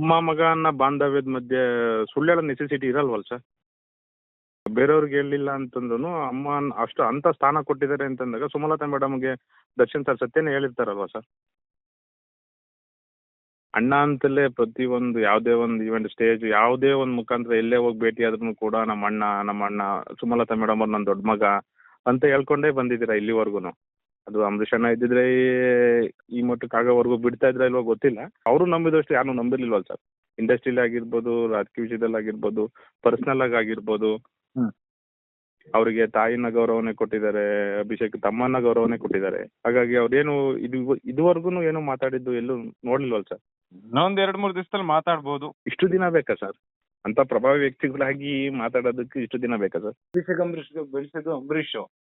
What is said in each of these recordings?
ಅಮ್ಮ ಮಗ ಅನ್ನೋ ಬಾಂಧವ್ಯದ ಮಧ್ಯೆ ಸುಳ್ಳೆಲ್ಲ ನೆಸೆಸಿಟಿ ಇರಲ್ವಲ್ಲ ಸರ್ ಬೇರೆಯವ್ರಿಗೆ ಹೇಳಿಲ್ಲ ಅಂತಂದ್ರೂ ಅಮ್ಮ ಅಷ್ಟು ಅಂಥ ಸ್ಥಾನ ಕೊಟ್ಟಿದ್ದಾರೆ ಅಂತಂದಾಗ ಸುಮಲತಾ ಮೇಡಮ್ಗೆ ದರ್ಶನ್ ಸರ್ ಸತ್ಯನೇ ಹೇಳಿರ್ತಾರಲ್ವ ಸರ್ ಅಣ್ಣ ಅಂತಲೇ ಪ್ರತಿಯೊಂದು ಯಾವುದೇ ಒಂದು ಇವೆಂಟ್ ಸ್ಟೇಜ್ ಯಾವುದೇ ಒಂದು ಮುಖಾಂತರ ಎಲ್ಲೇ ಹೋಗಿ ಭೇಟಿ ಆದ್ರೂ ಕೂಡ ನಮ್ಮ ಅಣ್ಣ ನಮ್ಮ ಅಣ್ಣ ಸುಮಲತಾ ಮೇಡಮ್ ಅವ್ರು ನನ್ನ ದೊಡ್ಡ ಮಗ ಅಂತ ಹೇಳ್ಕೊಂಡೇ ಬಂದಿದ್ದೀರ ಇಲ್ಲಿವರೆಗೂ ಅದು ಅಂಬರೀಷ್ ಅಣ್ಣ ಇದ್ದಿದ್ರೆ ಈ- ಈ ಮಟ್ಟಕ್ಕೆ ಆಗೋವರೆಗೂ ಬಿಡ್ತಾ ಇದ್ರ ಇಲ್ವೋ ಗೊತ್ತಿಲ್ಲ. ಅವರು ನಂಬಿದಷ್ಟು ಯಾರು ನಂಬಿರ್ಲಿಲ್ವಲ್ಲ ಸರ್. ಇಂಡಸ್ಟ್ರಿಲಿ ಆಗಿರ್ಬೋದು ರಾಜಕೀಯ ವಿಷಯದಲ್ಲಿ ಆಗಿರ್ಬೋದು ಪರ್ಸನಲ್ ಆಗಿ ಆಗಿರ್ಬೋದು. ಹ್ಮ್. ಅವರಿಗೆ ತಾಯಿನ ಗೌರವನೆ ಕೊಟ್ಟಿದ್ದಾರೆ ಅಭಿಷೇಕ್ ತಮ್ಮನ ಗೌರವನೆ ಕೊಟ್ಟಿದ್ದಾರೆ. ಹಾಗಾಗಿ ಅವ್ರೇನು ಇದು ಇದುವರೆಗೂ ಏನು ಮಾತಾಡಿದ್ದು ಎಲ್ಲೂ ನೋಡ್ಲಿಲ್ವಲ್ಲ ಸರ್. ಇನ್ನೊಂದ್ ಎರಡ್ ಮೂರ್ ದಿವಸದಲ್ಲಿ ಮಾತಾಡ್ಬೋದು. ಇಷ್ಟು ದಿನ ಬೇಕಾ ಸರ್? ಅಂತ ಪ್ರಭಾವಿ ವ್ಯಕ್ತಿಗಳಾಗಿ ಮಾತಾಡೋದಕ್ಕೆ ಇಷ್ಟು ದಿನ ಬೇಕಾ ಸರ್? ಅಭಿಷೇಕ್ ಅಂಬರೀಷ್ ಬೆಳೆಸಿದ್ದು ಅಂಬರೀಷ್. ಹೌದು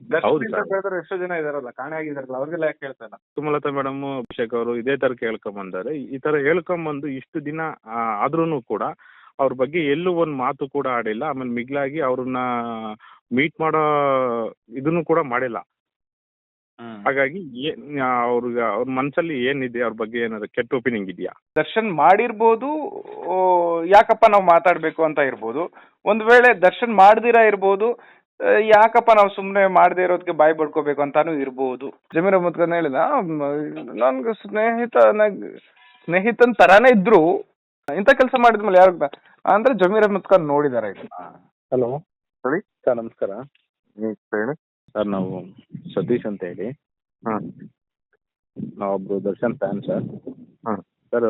ದರ್ಶನ್ ಎಷ್ಟೋ ಜನ ಇದಾರಲ್ಲ ಕಾಣೆ ಆಗಿದಾರಲ್ಲ ಅವ್ರಿಗೆಲ್ಲ ಯಾಕೆ ಹೇಳ್ತಾ ಇಲ್ಲ? ಸುಮಲತಾ ಮೇಡಮ್ ಅಭಿಷೇಕ್ ಅವರು ಇದೇ ತರ ಕೇಳ್ಕೊಂಬಂದಾರೆ ಈ ತರ ಹೇಳ್ಕೊಂಬಂದು ಇಷ್ಟು ದಿನ ಆದ್ರೂ ಕೂಡ ಅವ್ರ ಬಗ್ಗೆ ಎಲ್ಲೂ ಒಂದು ಮಾತು ಕೂಡ ಆಡಿಲ್ಲ. ಆಮೇಲೆ ಮಿಗ್ಲಾಗಿ ಅವ್ರನ್ನ ಮೀಟ್ ಮಾಡೋ ಇದನ್ನು ಕೂಡ ಮಾಡಿಲ್ಲ. ಹಾಗಾಗಿ ಏನ್ ಅವ್ರಿಗೆ ಅವ್ರ ಮನ್ಸಲ್ಲಿ ಏನಿದೆ ಅವ್ರ ಬಗ್ಗೆ ಏನಾದ್ರು ಕೆಟ್ಟ ಒಪಿನಿಯನ್ ಇದೆಯಾ? ದರ್ಶನ್ ಮಾಡಿರ್ಬೋದು ಯಾಕಪ್ಪ ನಾವು ಮಾತಾಡ್ಬೇಕು ಅಂತ ಇರ್ಬೋದು. ಒಂದ್ ವೇಳೆ ದರ್ಶನ್ ಮಾಡ್ದಿರಾ ಇರ್ಬೋದು ಯಾಕಪ್ಪ ನಾವು ಸುಮ್ನೆ ಮಾಡದೇ ಇರೋದಕ್ಕೆ ಬಾಯಿ ಬಡ್ಕೋಬೇಕು ಅಂತಾನು ಇರ್ಬೋದು. ಜಮೀರ್ ಅಹಮದ್ ಖಾನ್ ಹೇಳಿದ ನನ್ಗೆ ಸ್ನೇಹಿತ ಸ್ನೇಹಿತನ್ ತರಾನೇ ಇದ್ರು ಇಂಥ ಕೆಲಸ ಮಾಡಿದ್ಮೇಲೆ ಯಾರು ಅಂದ್ರೆ ಜಮೀರ್ ಅಹಮದ್ ಖಾನ್ ನೋಡಿದಾರೆ ಇದನ್ನ ಹಲೋ. ಹೇಳಿ. ಸರ್ ನಮಸ್ಕಾರ. ಹೇಳಿ. ಸರ್ ನಾವು ಸತೀಶ್ ಅಂತ ಹೇಳಿ. ಹಾ. ನಾವೊಬ್ರು ದರ್ಶನ್ ಫ್ಯಾನ್ ಸರ್. ಹಾ. ಸರ್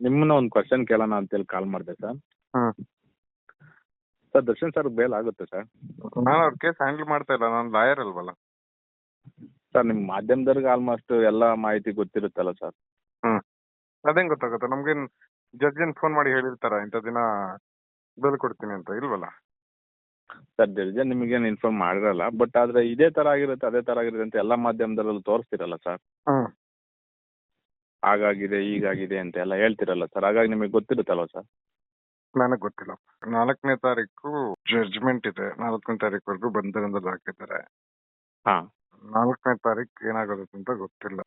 ನಿಮ್ಮನ್ನ ಒಂದು ಕ್ವಶನ್ ಕೇಳೋಣ ಅಂತೇಳಿ ಕಾಲ್ ಮಾಡಿದೆ ಸರ್. ಹ್ಮ್. ಸರ್ ದರ್ಶನ್ ಸರ್ ಬೇಲ್ ಆಗುತ್ತೆ ಸರ್ ನಾನು ಅವ್ರ ಕೇಸ್ ಹ್ಯಾಂಡಲ್ ಮಾಡ್ತಾ ಇಲ್ಲ ನಾನು ಲಾಯರ್ ಅಲ್ವಲ್ಲ? ಸರ್ ನಿಮ್ಮ ಮಾಧ್ಯಮದವ್ರಿಗೆ ಆಲ್ಮೋಸ್ಟ್ ಎಲ್ಲ ಮಾಹಿತಿ ಗೊತ್ತಿರುತ್ತಲ್ಲ ಸರ್ ಅದೇನ್ ಗೊತ್ತಾಗುತ್ತೆ? ನಮ್ಗೇನ್ ಜಡ್ಜ್ ಏನ್ ಫೋನ್ ಮಾಡಿ ಹೇಳಿರ್ತಾರ? ಇಂಥ ದಿನ ಬೇಲ್ ಕೊಡ್ತೀನಿ ಅಂತ ಇಲ್ವಲ್ಲ? ಸರ್ ಜಡ್ಜ್ ನಿಮಗೇನು ಇನ್ಫಾರ್ಮ್ ಮಾಡಿರಲ್ಲ ಬಟ್ ಆದ್ರೆ ಇದೇ ತರ ಆಗಿರುತ್ತೆ ಅದೇ ತರ ಆಗಿರುತ್ತೆ ಅಂತ ಎಲ್ಲ ಮಾಧ್ಯಮದಲ್ಲೂ ತೋರಿಸ್ತಿರಲ್ಲ ಸರ್ ಹ್ಮ್. ಹಾಗಾಗಿದೆ ಈಗಾಗಿದೆ ಅಂತ ಎಲ್ಲ ಹೇಳ್ತಿರಲ್ಲ ಸರ್ ಹಾಗಾಗಿ ನಿಮಗೆ ಗೊತ್ತಿರುತ್ತಲ್ವ ಸರ್ ನನಗ್ ಗೊತ್ತಿಲ್ಲ. ನಾಲ್ಕನೇ ತಾರೀಕು ಜಡ್ಜ್ಮೆಂಟ್ ಇದೆ. ನಾಲ್ಕನೇ ತಾರೀಕುವರೆಗೂ ಬಂಧನದಲ್ಲಿ ಹಾಕಿದ್ದಾರೆ. ಹಾಂ. ನಾಲ್ಕನೇ ತಾರೀಕು ಏನಾಗುತ್ತೆ ಅಂತ ಗೊತ್ತಿಲ್ಲ.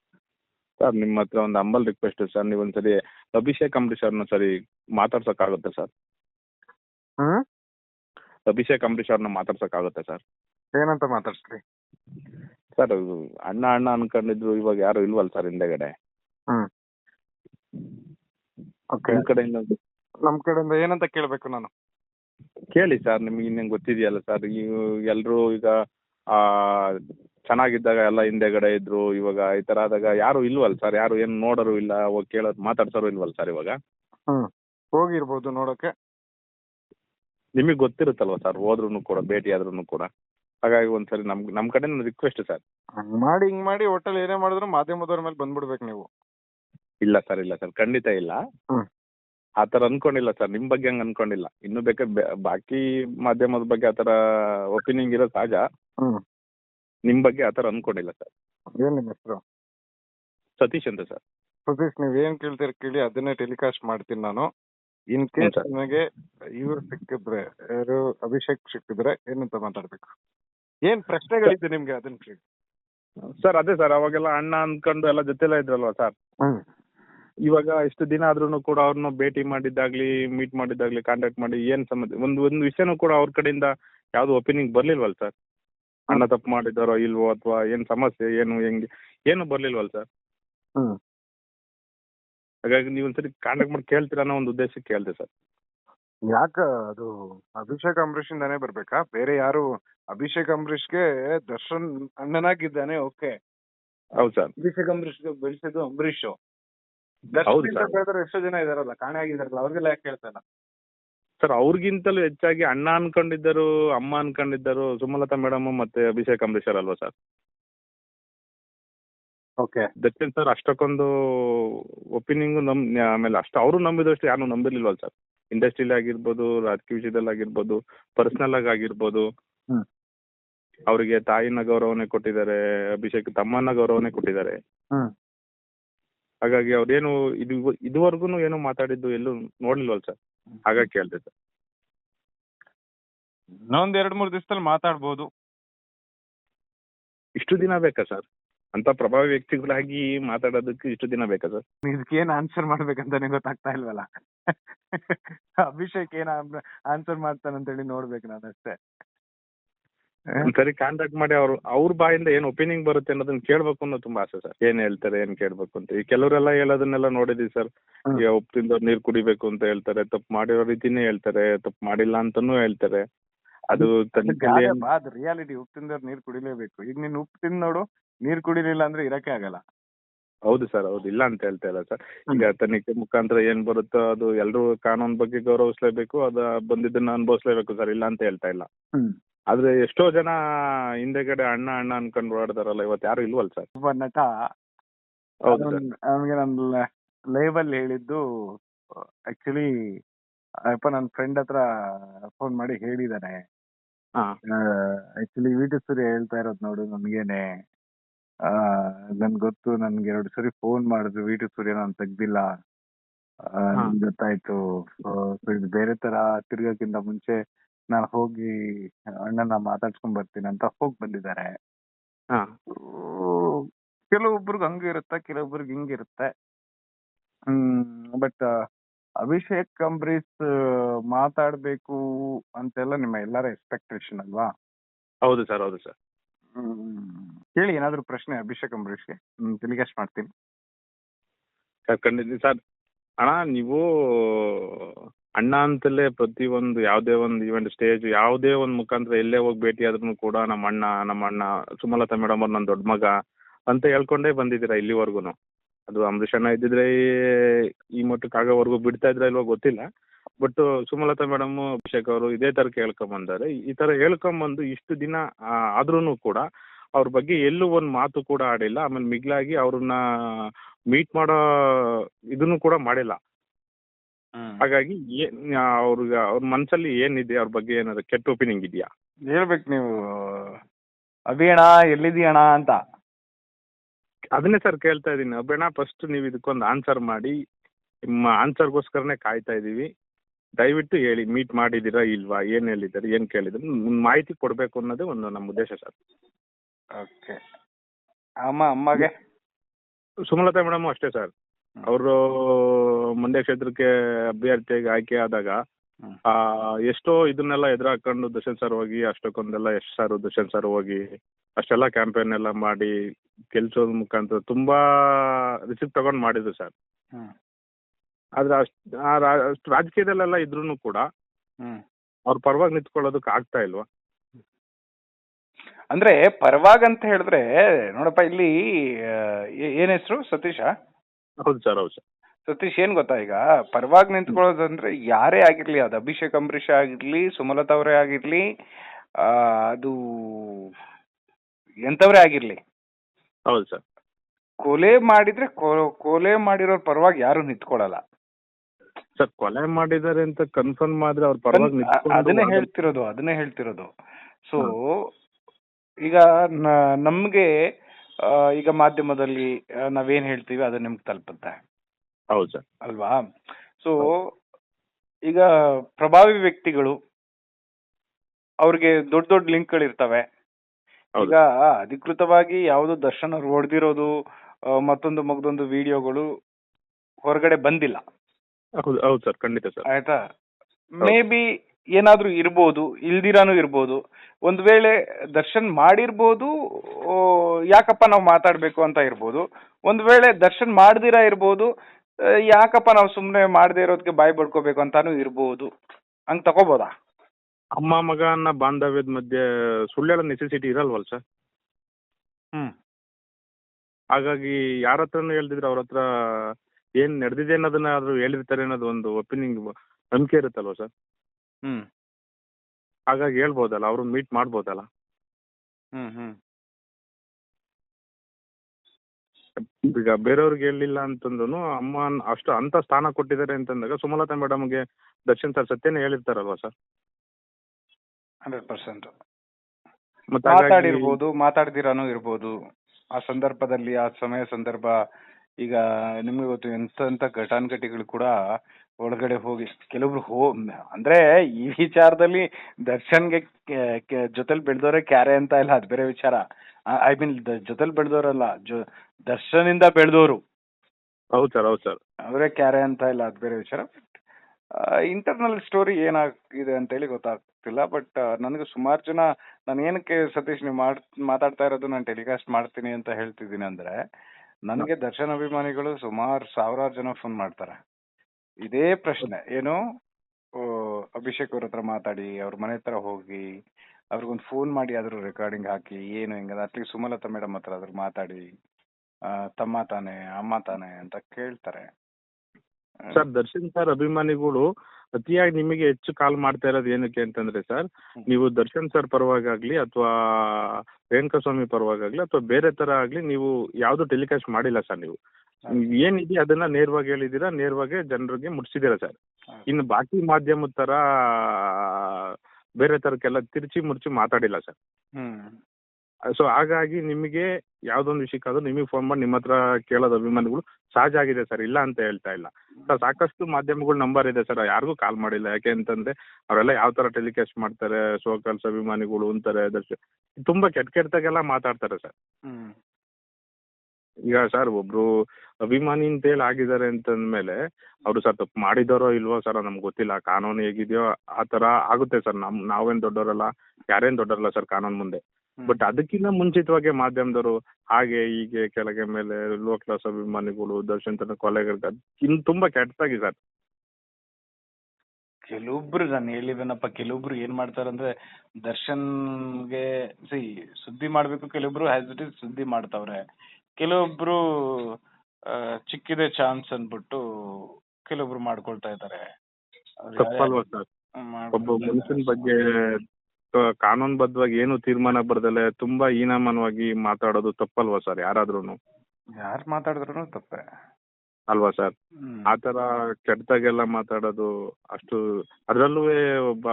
ಸರ್ ನಿಮ್ಮ ಹತ್ರ ಒಂದು ಅಂಬಲ್ ರಿಕ್ವೆಸ್ಟ್ ಸರ್. ನೀವು ಒಂದ್ಸರಿ ಅಭಿಷೇಕ್ ಅಂಬರೀಶ್ ಅವ್ರನ್ನ ಸರಿ ಮಾತಾಡ್ಸೋಕ್ಕಾಗುತ್ತೆ ಸರ್? ಹ್ಮ್ ಅಭಿಷೇಕ್ ಅಂಬರೀಶ್ ಅವ್ರನ್ನ ಮಾತಾಡ್ಸೋಕ್ಕಾಗುತ್ತೆ ಸರ್? ಏನಂತ ಮಾತಾಡ್ಸ್ರಿ ಸರ್ ಅಣ್ಣ ಅಣ್ಣ ಅನ್ಕೊಂಡಿದ್ರು ಇವಾಗ ಯಾರು ಇಲ್ವಲ್ಲ ಸರ್ ಹಿಂದೆಗಡೆ? ಹ್ಮ್. ನಿಮ್ಮ ಕಡೆಯಿಂದ ನಮ್ ಕಡೆಯಿಂದ ಏನಂತ ಕೇಳ್ಬೇಕು ನಾನು? ಕೇಳಿ ಸರ್ ನಿಮ್ಗೆ ಇನ್ನೇನು ಗೊತ್ತಿದೆಯಲ್ಲ ಸರ್ ಎಲ್ಲರೂ ಈಗ ಆ, ಚೆನ್ನಾಗಿದ್ದಾಗ ಎಲ್ಲ ಹಿಂದೆಗಡೆ ಇದ್ರು ಇವಾಗ ಈ ತರ ಆದಾಗ ಯಾರು ಇಲ್ವಲ್ಲ ಸರ್ ಯಾರು ಏನು ನೋಡೋರು ಇಲ್ಲ ಹೋಗಿ ಕೇಳೋದು ಮಾತಾಡ್ಸೋರು ಇಲ್ವಲ್ಲ ಸರ್ ಇವಾಗ? ಹ್ಮ್ ಹೋಗಿರ್ಬೋದು ನೋಡೋಕೆ. ನಿಮಗೆ ಗೊತ್ತಿರುತ್ತಲ್ವ ಸರ್ ಹೋದ್ರೂ ಕೂಡ ಭೇಟಿ ಆದ್ರೂ ಕೂಡ? ಹಾಗಾಗಿ ಒಂದ್ಸರಿ ನಮ್ ನಮ್ಮ ಕಡೆ ರಿಕ್ವೆಸ್ಟ್ ಸರ್. ಹಂಗ್ ಮಾಡಿ ಹಿಂಗ್ ಮಾಡಿ ಹೋಟೆಲ್ ಏನೇ ಮಾಡಿದ್ರು ಮಾಧ್ಯಮದವ್ರ ಮೇಲೆ ಬಂದ್ಬಿಡ್ಬೇಕು ನೀವು. ಇಲ್ಲ ಸರ್ ಇಲ್ಲ ಸರ್ ಖಂಡಿತ ಇಲ್ಲ. ಹ್ಮ್. ಆ ಥರ ಅನ್ಕೊಂಡಿಲ್ಲ ಸರ್ ನಿಮ್ಮ ಬಗ್ಗೆ ಹಂಗೆ ಅನ್ಕೊಂಡಿಲ್ಲ. ಇನ್ನು ಬೇಕಾದ್ರೆ ಬಾಕಿ ಮಾಧ್ಯಮದ ಬಗ್ಗೆ ಆ ಥರ ಒಪಿನಿಯನ್ ಇರೋ ಸಹಜ ನಿಮ್ ನಿಮ್ಮ ಬಗ್ಗೆ ಆ ಥರ ಅನ್ಕೊಂಡಿಲ್ಲ ಸರ್. ಏನ್ ನಿಮ್ಮ ಹೆಸರು ಸತೀಶ್ ಅಂತ ಸರ್. ಸತೀಶ್ ನೀವ್ ಏನ್ ಕೇಳ್ತೀರ ಕೇಳಿ ಅದನ್ನೇ ಟೆಲಿಕಾಸ್ಟ್ ಮಾಡ್ತೀನಿ ನಾನು. In case sir. ನಿಮಗೆ ಇವ್ರು ಸಿಕ್ಕಿದ್ರೆ ಯಾರು ಅಭಿಷೇಕ್ ಸಿಕ್ಕಿದ್ರೆ ಏನಂತ ಮಾತಾಡ್ಬೇಕು? ಏನ್ ಪ್ರಶ್ನೆಗಳಿದೆ ನಿಮ್ಗೆ ಅದನ್ನ ಕೇಳಿ? ಸರ್ ಅದೇ ಸರ್ ಅವಾಗೆಲ್ಲ ಅಣ್ಣ ಅನ್ಕೊಂಡು ಎಲ್ಲ ಜೊತೆಲೇ ಇದ್ರಲ್ವಾ ಸರ್? ಹ್ಮ್. ಇವಾಗ ಎಷ್ಟು ದಿನ ಆದ್ರೂ ಕೂಡ ಅವ್ರನ್ನ ಭೇಟಿ ಮಾಡಿದ್ದಾಗ್ಲಿ ಮೀಟ್ ಮಾಡಿದ್ದಾಗ್ಲಿ ಕಾಂಟ್ಯಾಕ್ಟ್ ಮಾಡಿ ಏನು ಸಮಸ್ಯೆ ಒಂದು ಒಂದು ವಿಷಯನೂ ಕೂಡ ಅವ್ರ ಕಡೆಯಿಂದ ಯಾವ್ದು ಒಪಿನಿಯನ್ ಬರ್ಲಿಲ್ವಲ್ಲ ಸರ್ ಅಣ್ಣ ತಪ್ಪು ಮಾಡಿದಾರೋ ಇಲ್ವೋ ಅಥವಾ ಏನು ಸಮಸ್ಯೆ ಏನು ಹೆಂಗೆ ಏನು ಬರ್ಲಿಲ್ವಲ್ಲ ಸರ್ ಹಾಗಾಗಿ ಹಾಗಾಗಿ ನೀವು ಒಂದ್ಸರಿ ಕಾಂಟ್ಯಾಕ್ಟ್ ಮಾಡಿ ಕೇಳ್ತೀರ ಅನ್ನೋ ಒಂದು ಉದ್ದೇಶಕ್ಕೆ ಕೇಳ್ದೆ ಸರ್ ಯಾಕ ಅದು ಅಭಿಷೇಕ್ ಅಂಬರೀಶ್ ಇಂದಾನೇ ಬರ್ಬೇಕಾ? ಬೇರೆ ಯಾರು ಅಭಿಷೇಕ್ ಅಂಬರೀಷ್ಗೆ ದರ್ಶನ್ ಅಣ್ಣನಾಗಿದ್ದಾನೆ ಓಕೆ ಹೌದು ಸರ್ ಅಭಿಷೇಕ್ ಅಂಬರೀಷ್ ಬೆಳೆಸಿದ್ದು ಅಂಬರೀಷ್ ದರ್ಶನ್ ಎಷ್ಟೋ ಜನ ಇದಾರಲ್ಲ ಕಾಣೆ ಆಗಿದಾರಲ್ಲ ಅವ್ರಿಗೆಲ್ಲ ಯಾಕೆ ಹೇಳ್ತಾನ ಸರ್ ಅವ್ರಿಗಿಂತಲೂ ಹೆಚ್ಚಾಗಿ ಅಣ್ಣ ಅನ್ಕೊಂಡಿದ್ದರು ಅಮ್ಮ ಅನ್ಕೊಂಡಿದ್ದರು ಸುಮಲತಾ ಮೇಡಮ್ ಮತ್ತೆ ಅಭಿಷೇಕ್ ಅಂಬರೀಶರ್ ಅಲ್ವಾ ಸರ್ ಓಕೆ ದರ್ಶನ್ ಸರ್ ಅಷ್ಟಕ್ಕೊಂದು ಒಪಿನಿಯನ್ ನಮ್ ಆಮೇಲೆ ಅಷ್ಟು ಅವರು ನಂಬಿದಷ್ಟು ಯಾರು ನಂಬಿರ್ಲಿಲ್ವಲ್ಲ ಸರ್ ಇಂಡಸ್ಟ್ರಿಲಿ ಆಗಿರ್ಬೋದು ರಾಜಕೀಯ ವಿಷಯದಲ್ಲಿ ಆಗಿರ್ಬೋದು ಪರ್ಸನಲ್ ಆಗಿ ಆಗಿರ್ಬೋದು. ಅವರಿಗೆ ತಾಯಿನ ಗೌರವನೇ ಕೊಟ್ಟಿದ್ದಾರೆ ಅಭಿಷೇಕ್ ತಮ್ಮನ ಗೌರವನೇ ಕೊಟ್ಟಿದ್ದಾರೆ. ಹಾಗಾಗಿ ಅವ್ರೇನು ಇದು ಇದುವರೆಗೂ ಏನು ಮಾತಾಡಿದ್ದು ಎಲ್ಲೂ ನೋಡ್ಲಿಲ್ವಲ್ಲ ಸರ್? ಹಾಗಾಗಿ ಕೇಳ್ದೆ ಸರ್. ಇನ್ನೊಂದ್ ಎರಡ್ ಮೂರ್ ದಿವಸದಲ್ಲಿ ಮಾತಾಡ್ಬೋದು. ಇಷ್ಟು ದಿನ ಬೇಕಾ ಸರ್? ಅಂತ ಪ್ರಭಾವಿ ವ್ಯಕ್ತಿಗಳಾಗಿ ಮಾತಾಡೋದಕ್ಕೆ ಇಷ್ಟು ದಿನ ಬೇಕಾ ಸರ್? ಇದಕ್ಕೇನ್ ಆನ್ಸರ್ ಮಾಡ್ಬೇಕಂತಾನೆ ಗೊತ್ತಾಗ್ತಾ ಇಲ್ವಲ್ಲ? ಅಭಿಷೇಕ್ ಏನ್ ಆನ್ಸರ್ ಮಾಡ್ತಾನಂತೇಳಿ ನೋಡ್ಬೇಕು ನಾನು ಅಷ್ಟೇ ಒಂದ್ಸರಿ ಕಾಂಟ್ಯಾಕ್ಟ್ ಮಾಡಿ ಅವ್ರು ಅವ್ರ ಬಾಯಿಂದ ಏನ್ ಒಪಿನಿಯನ್ ಬರುತ್ತೆ ಅನ್ನೋದನ್ನ ಕೇಳ್ಬೇಕು ಅನ್ನೋ ತುಂಬಾ ಆಸೆ ಸರ್. ಏನ್ ಹೇಳ್ತಾರೆ ಏನ್ ಕೇಳ್ಬೇಕು ಅಂತ. ಈ ಕೆಲವರೆಲ್ಲ ಹೇಳೋದನ್ನೆಲ್ಲ ನೋಡಿದೀವಿ ಸರ್. ಈಗ ಉಪ್ಪು ತಿಂದವ್ರು ನೀರ್ ಕುಡಿಬೇಕು ಅಂತ ಹೇಳ್ತಾರೆ ತಪ್ಪು ಮಾಡಿರೋ ರೀತಿನೇ ಹೇಳ್ತಾರೆ ತಪ್ಪು ಮಾಡಿಲ್ಲ ಅಂತಾನೂ ಹೇಳ್ತಾರೆ. ಅದು ಅದು ರಿಯಾಲಿಟಿ ಉಪ್ಪು ತಿಂದವ್ರು ನೀರ್ ಕುಡಿಲೇಬೇಕು. ಈಗ ನೀನ್ ಉಪ್ಪು ತಿಂದ್ ನೋಡು ನೀರ್ ಕುಡಿಲಿಲ್ಲ ಅಂದ್ರೆ ಇರಕ್ಕೆ ಆಗಲ್ಲ. ಹೌದು ಸರ್ ಹೌದು. ಇಲ್ಲ ಅಂತ ಹೇಳ್ತಾ ಇಲ್ಲ ಸರ್. ಈಗ ತನಿಖೆ ಮುಖಾಂತರ ಏನ್ ಬರುತ್ತೋ ಅದು ಎಲ್ಲರೂ ಕಾನೂನು ಬಗ್ಗೆ ಗೌರವಿಸ್ಲೇಬೇಕು ಅದ ಬಂದಿದ್ದನ್ನ ಅನುಭವಿಸ್ಲೇಬೇಕು ಸರ್. ಇಲ್ಲ ಅಂತ ಹೇಳ್ತಾ ಇಲ್ಲ. ಆದ್ರೆ ಎಷ್ಟೋ ಜನ ಹಿಂದೆಗಡೆ ಅಣ್ಣ ಅಣ್ಣ ಅನ್ಕೊಂಡು ಓಡಾಡ್ತಾರಲ್ಲ ಇವತ್ತು ಯಾರು ಇಲ್ವಲ್ಲ ಸರ್? ಒಬ್ಬ ನಟ ಹೌದು ಸರ್. ಅವನಿಗೆ ನಾನು ಲೈವ್ ಅಲ್ಲಿ ಹೇಳಿದ್ದು ಆಕ್ಚುಲಿ ಅಪ್ಪ ನನ್ನ ಫ್ರೆಂಡ್ ಹತ್ರ ಫೋನ್ ಮಾಡಿ ಹೇಳಿದಾನೆ ಹಾ. ಆಕ್ಚುಲಿ ವೀಟು ಸೂರ್ಯ ಹೇಳ್ತಾ ಇರೋದು ನೋಡು ನನ್ಗೇನೆ ಆ ನನ್ ಗೊತ್ತು ನನ್ಗೆ ಎರಡು ಸರಿ ಫೋನ್ ಮಾಡಿದ್ರು ವೀಟು ಸೂರ್ಯ ನಾನು ತೆಗ್ದಿಲ್ಲ. ಆ, ಹಾ. ಗೊತ್ತಾಯ್ತು. ಇದು ಬೇರೆ ತರ ತಿರ್ಗಕ್ಕಿಂತ ಮುಂಚೆ ನಾನು ಹೋಗಿ ಅಣ್ಣನ ಮಾತಾಡ್ಸ್ಕೊಂಡ್ ಬರ್ತೀನಿ ಅಂತ ಹೋಗ್ ಬಂದಿದ್ದಾರೆ. ಹಾ. ಕೆಲವೊಬ್ರಿಗೆ ಹಂಗಿರುತ್ತೆ ಕೆಲವೊಬ್ರಿಗೆ ಹಿಂಗಿರುತ್ತೆ ಹ್ಮ್ ಬಟ್ ಅಭಿಷೇಕ್ ಅಂಬರೀಶ್ ಮಾತಾಡ್ಬೇಕು ಅಂತೆಲ್ಲ ನಿಮ್ಮ ಎಲ್ಲರ ಎಕ್ಸ್ಪೆಕ್ಟೇಷನ್ ಅಲ್ವಾ? ಹೌದು ಸರ್ ಹೌದು ಸರ್. ಹೇಳಿ ಏನಾದ್ರು ಪ್ರಶ್ನೆ ಅಭಿಷೇಕ್ ಅಂಬರೀಷ್ಗೆ ಟೆಲಿಕಾಸ್ಟ್ ಮಾಡ್ತೀನಿ. ಸರ್ ಖಂಡಿತ ಸರ್. ಅಣ್ಣ ನೀವು ಅಣ್ಣ ಅಂತಲೇ ಪ್ರತಿ ಒಂದು ಯಾವುದೇ ಒಂದು ಇವೆಂಟ್ ಸ್ಟೇಜ್ ಯಾವುದೇ ಒಂದು ಮುಖಾಂತರ ಎಲ್ಲೇ ಹೋಗಿ ಭೇಟಿ ಆದ್ರೂ ಕೂಡ ನಮ್ಮ ಅಣ್ಣ ನಮ್ಮ ಅಣ್ಣ, ಸುಮಲತಾ ಮೇಡಮ್ ಅವ್ರು ನನ್ನ ದೊಡ್ಡ ಮಗ ಅಂತ ಹೇಳ್ಕೊಂಡೇ ಬಂದಿದ್ದೀರಾ ಇಲ್ಲಿವರೆಗೂ ಅದು ಅಂಬರೀಷ್ ಅಣ್ಣ ಇದ್ದಿದ್ರೆ ಈ- ಮಟ್ಟಕ್ಕೆ ಆಗೋವರೆಗೂ ಬಿಡ್ತಾ ಇದ್ರ ಇಲ್ವೋ ಗೊತ್ತಿಲ್ಲ. ಬಟ್ ಸುಮಲತಾ ಮೇಡಮ್ ಅಭಿಷೇಕ್ ಅವರು ಇದೇ ತರ ಕೇಳ್ಕೊಂಬಂದಾರೆ. ಈ ತರ ಹೇಳ್ಕೊಂಬಂದು ಇಷ್ಟು ದಿನ ಆದ್ರೂ ಕೂಡ ಅವ್ರ ಬಗ್ಗೆ ಎಲ್ಲೂ ಒಂದು ಮಾತು ಕೂಡ ಆಡಿಲ್ಲ. ಆಮೇಲೆ ಮಿಗಿಲಾಗಿ ಅವ್ರನ್ನ ಮೀಟ್ ಮಾಡೋ ಇದನ್ನು ಕೂಡ ಮಾಡಿಲ್ಲ. ಹಾಗಾಗಿ ಏನ್ ಅವ್ರಿಗೆ ಅವ್ರ ಮನಸ್ಸಲ್ಲಿ ಏನಿದೆ ಅವ್ರ ಬಗ್ಗೆ ಏನಾದ್ರು ಕೆಟ್ಟ ಒಪಿನಿಯನ್ ಇದೆಯಾ ಹೇಳ್ಬೇಕು ನೀವು. ಅಭಿ ಅಣ್ಣ ಎಲ್ಲಿದೀಯಣ್ಣ ಅಂತ? ಅದನ್ನೇ ಸರ್ ಕೇಳ್ತಾ ಇದ್ದೀನಿ. ಅಬೇಣ ಫಸ್ಟ್ ನೀವು ಇದಕ್ಕೊಂದು ಆನ್ಸರ್ ಮಾಡಿ. ನಿಮ್ಮ ಆನ್ಸರ್ಗೋಸ್ಕರನೇ ಕಾಯ್ತಾ ಇದ್ದೀವಿ. ದಯವಿಟ್ಟು ಹೇಳಿ ಮೀಟ್ ಮಾಡಿದ್ದೀರಾ ಇಲ್ವಾ? ಏನು ಹೇಳಿದ್ದಾರೆ? ಏನು ಕೇಳಿದ್ರು ನಿಮ್ಮ ಮಾಹಿತಿ ಕೊಡಬೇಕು ಅನ್ನೋದೇ ಒಂದು ನಮ್ಮ ಉದ್ದೇಶ ಸರ್. ಓಕೆ. ಅಮ್ಮ ಅಮ್ಮಗೆ? ಸುಮಲತಾ ಮೇಡಮ್ ಅಷ್ಟೇ ಸರ್. ಅವರು ಮಂಡ್ಯ ಕ್ಷೇತ್ರಕ್ಕೆ ಅಭ್ಯರ್ಥಿಯಾಗಿ ಆಯ್ಕೆ ಆದಾಗ ಆ, ಎಷ್ಟೋ ಇದನ್ನೆಲ್ಲ ಎದುರಾಕೊಂಡು ದರ್ಶನ್ ಸರ್ ಹೋಗಿ ಅಷ್ಟಕ್ಕೊಂದೆಲ್ಲ ಎಷ್ಟು ಸರ್ ದರ್ಶನ್ ಸರ್ ಹೋಗಿ ಅಷ್ಟೆಲ್ಲ ಕ್ಯಾಂಪೇನ್ ಎಲ್ಲ ಮಾಡಿ ಗೆಲ್ಸೋದ್ ಮುಖಾಂತರ ತುಂಬಾ ರಿಸಿಪ್ ತಗೊಂಡು ಮಾಡಿದ್ರು ಸರ್ ಹ್ಮ್. ಆದ್ರೆ ಅಷ್ಟು ಆ ರಾ- ಅಷ್ಟ್ ರಾಜಕೀಯದಲ್ಲೆಲ್ಲ ಇದ್ರೂ ಕೂಡ ಅವ್ರ ಪರವಾಗಿ ನಿಂತ್ಕೊಳ್ಳೋದಕ್ಕೆ ಆಗ್ತಾ ಇಲ್ವಾ? ಅಂದ್ರೆ ಪರವಾಗ ಅಂತ ಹೇಳಿದ್ರೆ ನೋಡಪ್ಪ ಇಲ್ಲಿ ಆ, ಏ- ಏನ್ ಹೆಸರು? ಸತೀಶ? ಹೌದು ಸರ್ ಹೌದು ಸರ್. ಸತೀಶ್ ಏನ್ ಗೊತ್ತಾ ಈಗ? ಪರವಾಗಿ ನಿಂತ್ಕೊಳ್ಳೋದಂದ್ರೆ ಯಾರೇ ಆಗಿರ್ಲಿ ಅದು ಅಭಿಷೇಕ್ ಅಂಬರೀಷ್ ಆಗಿರ್ಲಿ ಸುಮಲತಾ ಅವರೇ ಆಗಿರ್ಲಿ ಆ, ಅದು ಎಂತವ್ರೇ ಆಗಿರ್ಲಿ. ಹೌದು ಸರ್. ಕೊಲೆ ಮಾಡಿದ್ರೆ ಕೊ- ಕೊಲೆ ಮಾಡಿರೋ ಪರವಾಗಿ ಯಾರು ನಿಂತ್ಕೊಳ್ಳಲ್ಲ. ಸರ್ ಕೊಲೆ ಮಾಡಿದ್ದಾರೆ ಅಂತ ಕನ್ಫರ್ಮ್ ಆದ್ರೆ ಅವ್ರ ಪರವಾಗಿ ನಿಂತ್ಕೊಂಡು ಅದನ್ನೇ ವಾದ- ಹೇಳ್ತಿರೋದು ಅದನ್ನೇ ಹೇಳ್ತಿರೋದು. ಸೊ ಈಗ ನಮ್ಗೆ ಈಗ ಮಾಧ್ಯಮದಲ್ಲಿ ನಾವೇನ್ ಹೇಳ್ತೀವಿ ಅದು ನಿಮ್ಗೆ ತಲುಪುತ್ತೆ. ಹೌದು ಸರ್. ಅಲ್ವಾ? ಸೊ ಈಗ ಪ್ರಭಾವಿ ವ್ಯಕ್ತಿಗಳು ಅವ್ರಿಗೆ ದೊಡ್ಡ ದೊಡ್ಡ ಲಿಂಕ್ಗಳು ಇರ್ತವೆ. ಈಗ ಅಧಿಕೃತವಾಗಿ ಯಾವುದು ದರ್ಶನ್ ಅವ್ರು ಹೊಡೆದಿರೋದು ಮತ್ತೊಂದು ಮಗದೊಂದು ವಿಡಿಯೋಗಳು ಹೊರಗಡೆ ಬಂದಿಲ್ಲ. ಹೌದು ಹೌದು ಸರ್. ಖಂಡಿತ ಸರ್. ಆಯ್ತಾ? ಮೇ ಬಿ ಏನಾದ್ರೂ ಇರ್ಬೋದು ಇಲ್ದಿರಾನು ಇರ್ಬೋದು ಒಂದ್ ವೇಳೆ ದರ್ಶನ್ ಮಾಡಿರ್ಬೋದು ಯಾಕಪ್ಪ ನಾವು ಮಾತಾಡ್ಬೇಕು ಅಂತ ಇರ್ಬೋದು ಒಂದ್ ವೇಳೆ ದರ್ಶನ್ ಮಾಡ್ದಿರಾ ಇರ್ಬೋದು ಯಾಕಪ್ಪ ನಾವು ಸುಮ್ನೆ ಮಾಡದೇ ಇರೋದಕ್ಕೆ ಬಾಯಿ ಬಡ್ಕೋಬೇಕು ಅಂತಾನು ಇರ್ಬೋದು. ಹಂಗ್ ತಗೋಬೋದಾ? ಅಮ್ಮ ಮಗನ ಬಾಂಧವ್ಯದ ಮಧ್ಯೆ ಸುಳ್ಳೆಲ್ಲ ನೆಸೆಸಿಟಿ ಇರಲ್ವಲ್ಲ ಸರ್ ಹ್ಮ್. ಹಾಗಾಗಿ ಯಾರ ಹತ್ರನೂ ಹೇಳ್ದಿದ್ರೆ ಅವ್ರ ಹತ್ರ ಏನ್ ನಡೆದಿದೆ ಅನ್ನೋದನ್ನ ಆದ್ರೂ ಹೇಳಿರ್ತಾರೆ ಅನ್ನೋದು ಒಂದು ಒಪಿನಿಯನ್ ನಂಬಿಕೆ ಇರುತ್ತಲ್ವ ಸರ್ ಹ್ಮ್. ಹಾಗಾಗಿ ಹೇಳ್ಬೋದಲ್ಲ ಅವ್ರು ಮೀಟ್ ಮಾಡ್ಬೋದಲ್ಲ. ಹ್ಮ್ ಹ್ಮ್. ಈಗ ಬೇರೆಯವ್ರಿಗೆ ಹೇಳಿಲ್ಲ ಅಂತಂದ್ರು ಅಮ್ಮ ಅಷ್ಟು ಅಂತ ಸ್ಥಾನ ಕೊಟ್ಟಿದ್ದಾರೆ ಅಂತಂದಾಗ ಸುಮಲತಾ ಮೇಡಮ್ಗೆ ದರ್ಶನ್ ಸರ್ ಸತ್ಯನೇ ಹೇಳಿರ್ತಾರಲ್ವಾ ಸರ್? Hundred percent. ಮತ್ತೆ ಹಾಗಾಗಿ ಮಾತಾಡಿರ್ಬೋದು ಮಾತಾಡ್ದಿರಾನು ಇರ್ಬೋದು. ಆ ಸಂದರ್ಭದಲ್ಲಿ ಆ ಸಮಯ ಸಂದರ್ಭ ಈಗ ನಿಮ್ಗೆ ಗೊತ್ತು ಎಂತ ಎಂತ ಘಟಾನುಘಟಿಗಳು ಕೂಡ ಒಳಗಡೆ ಹೋಗಿ ಕೆಲವ್ರು ಹೋ ಅಂದ್ರೆ ಈ ವಿಚಾರದಲ್ಲಿ ದರ್ಶನ್ಗೆ ಜೊತೆಲಿ ಬೆಳೆದವ್ರೆ ಕ್ಯಾರೆ ಅಂತ ಇಲ್ಲ ಅದ್ ಬೇರೆ ವಿಚಾರ. ಐ ಮೀನ್ ಜೊತೆಲಿ ಬೆಳೆದವರಲ್ಲ ಜೊ ಇಂದ ಬೆಳೆದವರು ಹೌದು ಸರ್ ಹೌದು ಸರ್. ಅವರೇ ಕ್ಯಾರೆ ಅಂತ ಇಲ್ಲ ಅದ್ ಬೇರೆ ವಿಚಾರ. ಇಂಟರ್ನಲ್ ಸ್ಟೋರಿ ಏನಾಗಿದೆ ಅಂತೇಳಿ ಗೊತ್ತಾಗ್ತಿಲ್ಲ ಬಟ್ ನನಗೆ ಸುಮಾರು ಜನ ನಾನು ಏನಕ್ಕೆ ಸತೀಶ್ ನೀವು ಮಾಡ್ ಮಾತಾಡ್ತಾ ಇರೋದು ನಾನು ಟೆಲಿಕಾಸ್ಟ್ ಮಾಡ್ತೀನಿ ಅಂತ ಹೇಳ್ತಿದ್ದೀನಿ ಅಂದ್ರೆ ನನಗೆ ದರ್ಶನ್ ಅಭಿಮಾನಿಗಳು ಸುಮಾರು ಸಾವಿರಾರು ಜನ ಫೋನ್ ಮಾಡ್ತಾರೆ. ಇದೇ ಪ್ರಶ್ನೆ. ಏನು ಅಭಿಷೇಕ್ ಅವ್ರ ಹತ್ರ ಮಾತಾಡಿ ಅವ್ರ ಮನೆ ಹತ್ರ ಹೋಗಿ ಅವ್ರಿಗೊಂದು ಫೋನ್ ಮಾಡಿ ಆದ್ರೂ ರೆಕಾರ್ಡಿಂಗ್ ಹಾಕಿ ಏನು ಹಿಂಗದ? ಅಟ್ಲೀಸ್ಟ್ ಸುಮಲತಾ ಮೇಡಮ್ ಹತ್ರ ಆದ್ರೂ ಮಾತಾಡಿ ಆ, ತಮ್ಮ ತಾನೆ ಅಮ್ಮ ತಾನೆ ಅಂತ ಕೇಳ್ತಾರೆ. ಸರ್ ದರ್ಶನ್ ಸರ್ ಅಭಿಮಾನಿಗಳು ಅತಿಯಾಗಿ ನಿಮಗೆ ಹೆಚ್ಚು ಕಾಲ್ ಮಾಡ್ತಾ ಇರೋದು ಏನಕ್ಕೆ ಅಂತಂದ್ರೆ ಸರ್ ನೀವು ದರ್ಶನ್ ಸರ್ ಪರವಾಗಲಿ ಅಥವಾ ರೇಣುಕಾಸ್ವಾಮಿ ಪರವಾಗಲಿ ಅಥವಾ ಬೇರೆ ತರ ಆಗ್ಲಿ ನೀವು ಯಾವ್ದು ಟೆಲಿಕಾಸ್ಟ್ ಮಾಡಿಲ್ಲ ಸರ್ ನೀವ್. ಏನಿದೆ ಅದನ್ನ ನೇರವಾಗಿ ಹೇಳಿದೀರಾ ನೇರವಾಗಿ ಜನರಿಗೆ ಮುಟ್ಸಿದ್ದೀರಾ ಸರ್? ಇನ್ನು ಬಾಕಿ ಮಾಧ್ಯಮದ ತರ ಬೇರೆ ತರಕ್ಕೆಲ್ಲ ತಿರುಚಿ ಮುರ್ಚಿ ಮಾತಾಡಿಲ್ಲ ಸರ್. ಸೊ ಹಾಗಾಗಿ ನಿಮಗೆ ಯಾವ್ದೊಂದು ವಿಷಯಕ್ಕಾದ್ರೂ ನಿಮಗೆ ಫೋನ್ ಮಾಡಿ ನಿಮ್ಮ ಹತ್ರ ಕೇಳೋದು ಅಭಿಮಾನಿಗಳು ಸಹಜ ಆಗಿದೆ ಸರ್ ಇಲ್ಲ ಅಂತ ಹೇಳ್ತಾ ಇಲ್ಲ. ಸರ್ ಸಾಕಷ್ಟು ಮಾಧ್ಯಮಗಳ ನಂಬರ್ ಇದೆ ಸರ್ ಯಾರಿಗೂ ಕಾಲ್ ಮಾಡಿಲ್ಲ. ಯಾಕೆ ಅಂತಂದ್ರೆ ಅವರೆಲ್ಲ ಯಾವ ತರ ಟೆಲಿಕಾಸ್ಟ್ ಮಾಡ್ತಾರೆ ಸೋಕಲ್ಸ್ ಅಭಿಮಾನಿಗಳು ಅಂತಾರೆ ತುಂಬಾ ಕೆಟ್ಟ ಕೆಟ್ಟದಾಗೆಲ್ಲ ಮಾತಾಡ್ತಾರೆ ಸರ್. ಹ್ಮ್. ಈಗ ಸರ್ ಒಬ್ರು ಅಭಿಮಾನಿ ಅಂತೇಳಿ ಆಗಿದ್ದಾರೆ ಅಂತಂದ್ಮೇಲೆ ಅವರು ಸರ್ ತಪ್ಪು ಮಾಡಿದಾರೋ ಇಲ್ವೋ ಸರ್ ನಮ್ಗೆ ಗೊತ್ತಿಲ್ಲ ಕಾನೂನು ಹೇಗಿದೆಯೋ ಆ ತರ ಆಗುತ್ತೆ ಸರ್ ನಮ್ ನಾವೇನ್ ದೊಡ್ಡವರಲ್ಲ ಯಾರೇನ್ ದೊಡ್ಡವರಲ್ಲ ಸರ್ ಕಾನೂನು ಮುಂದೆ. ಬಟ್ ಅದಕ್ಕಿಂತ ಮುಂಚಿತವಾಗಿ ಮಾಧ್ಯಮದವರು ಹಾಗೆ ಹೀಗೆ ಕೆಳಗೆ ಮೇಲೆ ಲೋ ಕ್ಲಾಸ್ ಅಭಿಮಾನಿಗಳು ದರ್ಶನ್ ತನ ಕೊಲೆಗಳು ಇನ್ನು ತುಂಬಾ ಕೆಟ್ಟದಾಗಿ ಸರ್. ಕೆಲವೊಬ್ರು ನಾನು ಹೇಳಿದನಪ್ಪ ಕೆಲವೊಬ್ರು ಏನ್ ಮಾಡ್ತಾರಂದ್ರೆ ದರ್ಶನ್ಗೆ ಸಿ ಸುದ್ದಿ ಮಾಡ್ಬೇಕು ಕೆಲವೊಬ್ರು ಹ್ಯಾಸ್ ಇಟ್ ಇಸ್ ಸುದ್ದಿ ಮಾಡ್ತಾವ್ರೆ. ಕೆಲವೊಬ್ರು ಚಿಕ್ಕಿದೆ ಚಾನ್ಸ್ ಅನ್ಬಿಟ್ಟು ಕೆಲವೊಬ್ರು ಮಾಡ್ಕೊಳ್ತಾ ಇದ್ದಾರೆ. ತಪ್ಪಲ್ವಾ ಸರ್? ಒಬ್ಬ ಮನುಷ್ಯನ ಬಗ್ಗೆ ಕಾನೂನು ಕಾನೂನುಬದ್ಧವಾಗಿ ಏನು ತೀರ್ಮಾನ ಬರ್ದಲೆ ತುಂಬಾ ಹೀನಾಮಾನವಾಗಿ ಮಾತಾಡೋದು ತಪ್ಪಲ್ವಾ ಸರ್? ಯಾರಾದ್ರೂ ಯಾರು ಮಾತಾಡಿದ್ರು ತಪ್ಪೆ. ಅಲ್ವಾ ಸರ್? ಆತರ ಆ ತರ ಕೆಟ್ಟದಾಗೆಲ್ಲ ಮಾತಾಡೋದು ಅಷ್ಟು ಅದ್ರಲ್ಲೂ ಒಬ್ಬ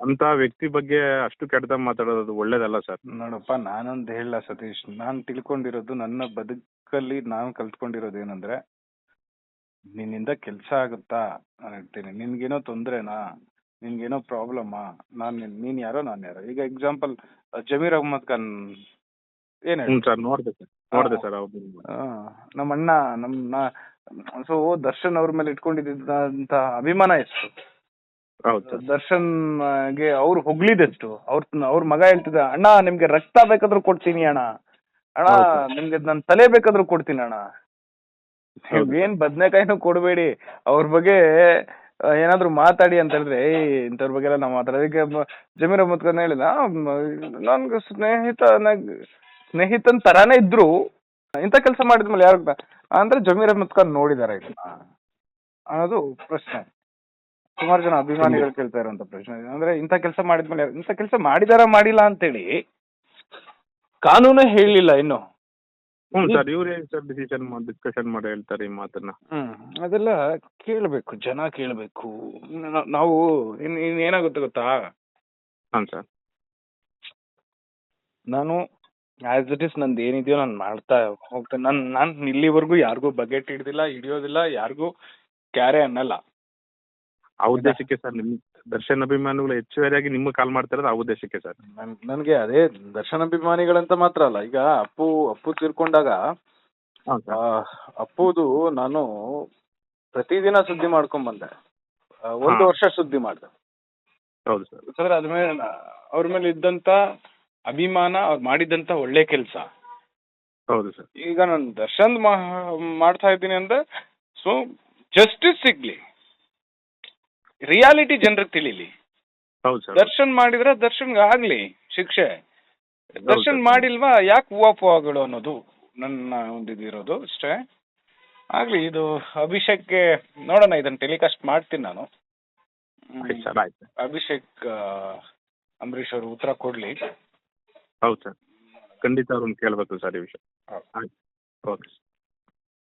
ಅಂತ ವ್ಯಕ್ತಿ ಬಗ್ಗೆ ಅಷ್ಟು ಕೆಟ್ಟದಾಗ ಮಾತಾಡೋದು ಒಳ್ಳೇದಲ್ಲ ಸರ್. ನೋಡಪ್ಪ ನಾನೊಂದು ಹೇಳ ಸತೀಶ್ ನಾನು ತಿಳ್ಕೊಂಡಿರೋದು ನನ್ನ ಬದುಕಲ್ಲಿ ನಾನು ಕಲ್ತ್ಕೊಂಡಿರೋದು ಏನಂದ್ರೆ ನಿನ್ನಿಂದ ಕೆಲಸ ಆಗುತ್ತಾ ನಾನು ಹೇಳ್ತೀನಿ. ನಿನ್ಗೇನೋ ತೊಂದ್ರೆನಾ? ನಿನ್ಗೇನೋ ಪ್ರಾಬ್ಲಮ್ಮಾ ನಾನು ನಿನ್- ಯಾರೋ ನಾನು ಯಾರೋ? ಈಗ ಎಕ್ಸಾಂಪಲ್ ಜಮೀರ್ ಅಹ್ಮದ್ ಖಾನ್ ಏನ್ ಹ್ಞೂ ಸರ್ ನೋಡ್ದೆ ಸರ್ ನೋಡ್ದೆ ಸರ್ ಅವ್ರು ನಮ್ಮ ಅಣ್ಣ ನಮ್ಮ ಸೊ ದರ್ಶನ್ ಅವ್ರ ಮೇಲೆ ಇಟ್ಕೊಂಡಿದ್ದಂತ ಅಭಿಮಾನ ಎಷ್ಟು? ದರ್ಶನ್ಗೆ ಅವ್ರು ಹೊಗಳಿದೆಷ್ಟು ಅವ್ರ ಅವ್ರ ಮಗ ಹೇಳ್ತಿದ್ದ ಅಣ್ಣ ನಿಮ್ಗೆ ರಕ್ತ ಬೇಕಾದ್ರೂ ಕೊಡ್ತೀನಿ ಅಣ್ಣ. ಅಣ್ಣ. ನಿಮ್ಗೆ ನನ್ ತಲೆ ಬೇಕಾದ್ರೂ ಕೊಡ್ತೀನಿ ಅಣ್ಣ. ಏನ್ ನೀವೇನ್ ಬದ್ನೆಕಾಯಿನೂ ಕೊಡಬೇಡಿ. ಅವ್ರ ಬಗ್ಗೆ ಏನಾದ್ರು ಮಾತಾಡಿ ಅಂತ ಹೇಳಿದ್ರೆ ಏ ಇಂಥವ್ರ ಬಗ್ಗೆ ಎಲ್ಲ ನಾವು ಮಾತಾಡೋದು ಈಗ ಮ- ಜಮೀರ್ ಅಹಮದ್ ಖಾನ್ ಹೇಳಿದ ನನ್ಗೆ ಸ್ನೇಹಿತ ಸ್ನೇಹಿತನ್ ತರಾನೇ ಇದ್ರು. ಇಂಥ ಕೆಲಸ ಮಾಡಿದ್ಮೇಲೆ ಯಾರು ಅಂದ್ರೆ ಜಮೀರ್ ಅಹಮದ್ ಖಾನ್ ನೋಡಿದಾರೆ ಇದನ್ನ ಅನ್ನೋದು ಪ್ರಶ್ನೆ. ಸುಮಾರು ಜನ ಅಭಿಮಾನಿಗಳು ಕೇಳ್ತಾ ಇರುವಂತ ಪ್ರಶ್ನೆ. ಅಂದ್ರೆ ಇಂಥ ಕೆಲಸ ಮಾಡಿದ್ಮೇಲೆ ಮೇಲೆ ಇಂಥ ಕೆಲಸ ಮಾಡಿದಾರ ಮಾಡಿಲ್ಲ ಅಂತೇಳಿ ಕಾನೂನೇ ಹೇಳಿಲ್ಲ ಇನ್ನು. ಹ್ಞೂ ಸರ್ ಇವ್ರು ಸರ್ ಡಿಸಿಷನ್ ಡಿಸ್ಕಷನ್ ಮಾಡಿ ಹೇಳ್ತಾರೆ ಈ ಮಾತನ್ನ? ಹ್ಮ್. ಅದೆಲ್ಲ ಕೇಳಬೇಕು ಜನ ಕೇಳಬೇಕು. ನಾವು ಇನ್ ಇನ್ ಏನಾಗುತ್ತೆ ಗೊತ್ತಾ? ಹಾಂ ಸರ್. ನಾನು ಆಸ್ ಇಟ್ ಇಸ್ ನಂದು ಏನಿದೆಯೋ ನಾನು ಮಾಡ್ತಾ ಹೋಗ್ತೇನೆ ನಾನು ನಾನು ಇಲ್ಲಿವರೆಗೂ ಯಾರಿಗೂ ಬಗೆಟ್ ಹಿಡ್ದಿಲ್ಲ ಹಿಡಿಯೋದಿಲ್ಲ ಯಾರಿಗೂ ಕ್ಯಾರೆ ಅನ್ನಲ್ಲ. ಆ ಉದ್ದೇಶಕ್ಕೆ ಸರ್ ನಿಮ್ ದರ್ಶನ್ ಅಭಿಮಾನಿಗಳು ಹೆಚ್ಚುವರಿಯಾಗಿ ನಿಮ್ಗೆ ಕಾಲ್ ಮಾಡ್ತಾ ಇರೋದು ಆ ಉದ್ದೇಶಕ್ಕೆ ಸರ್. ನನ್- ನನ್ಗೆ ಅದೇ ದರ್ಶನ್ ಅಭಿಮಾನಿಗಳಂತ ಮಾತ್ರ ಅಲ್ಲ ಈಗ ಅಪ್ಪು ಅಪ್ಪು ತೀರ್ಕೊಂಡಾಗ ಹಾಂ ಆ, ಸರ್ ಅಪ್ಪುದು ನಾನು ಪ್ರತಿದಿನ ಸುದ್ದಿ ಮಾಡ್ಕೊಂಡ್ ಬಂದೆ. ಆ, ಒಂದು ಹಾ. ವರ್ಷ ಸುದ್ದಿ ಮಾಡ್ದೆ. ಹೌದು ಸರ್. ಯಾಕಂದ್ರೆ ಅದ್ರ ಮೇಲೆ ಅವ್ರ ಮೇಲೆ ಇದ್ದಂತ ಅಭಿಮಾನ ಅವ್ರು ಮಾಡಿದಂತ ಒಳ್ಳೆ ಕೆಲಸ. ಹೌದು ಸರ್. ಈಗ ನಾನು ದರ್ಶನ್ ಮಾ- ಮಾಡ್ತಾ ಇದ್ದೀನಿ ಅಂದ್ರೆ ಸೊ ಜಸ್ಟಿಸ್ ಸಿಗ್ಲಿ. ರಿಯಾಲಿಟಿ ಜನರಿಗೆ ತಿಳಿಲಿ. ಹೌದು ಸರ್. ದರ್ಶನ್ ಮಾಡಿದ್ರೆ ದರ್ಶನ್ಗೆ ಆಗ್ಲಿ ಶಿಕ್ಷೆ. ದರ್ಶನ್. ಮಾಡಿಲ್ವಾ ಯಾಕೆ ಹೂವಾಪುವಾಗಳು ಅನ್ನೋದು ನನ್ನ ಒಂದು ಇದಿರೋದು ಅಷ್ಟೇ. ಆಗ್ಲಿ ಇದು ಅಭಿಷೇಕ್ಗೆ ನೋಡೋಣ ಇದನ್ನ ಟೆಲಿಕಾಸ್ಟ್ ಮಾಡ್ತೀನಿ ನಾನು. ಆಯ್ತು ಸರ್ ಆಯ್ತು. ಅಭಿಷೇಕ್ ಅಂಬರೀಶ್ ಅವರು ಉತ್ತರ ಕೊಡ್ಲಿ. ಹೌದು ಸರ್. ಖಂಡಿತ ಅವ್ರನ್ನ ಕೇಳಬೇಕು ಸರ್ ಈ ವಿಷಯ. ಹೌದು. ಆಯ್ತು. ಓಕೆ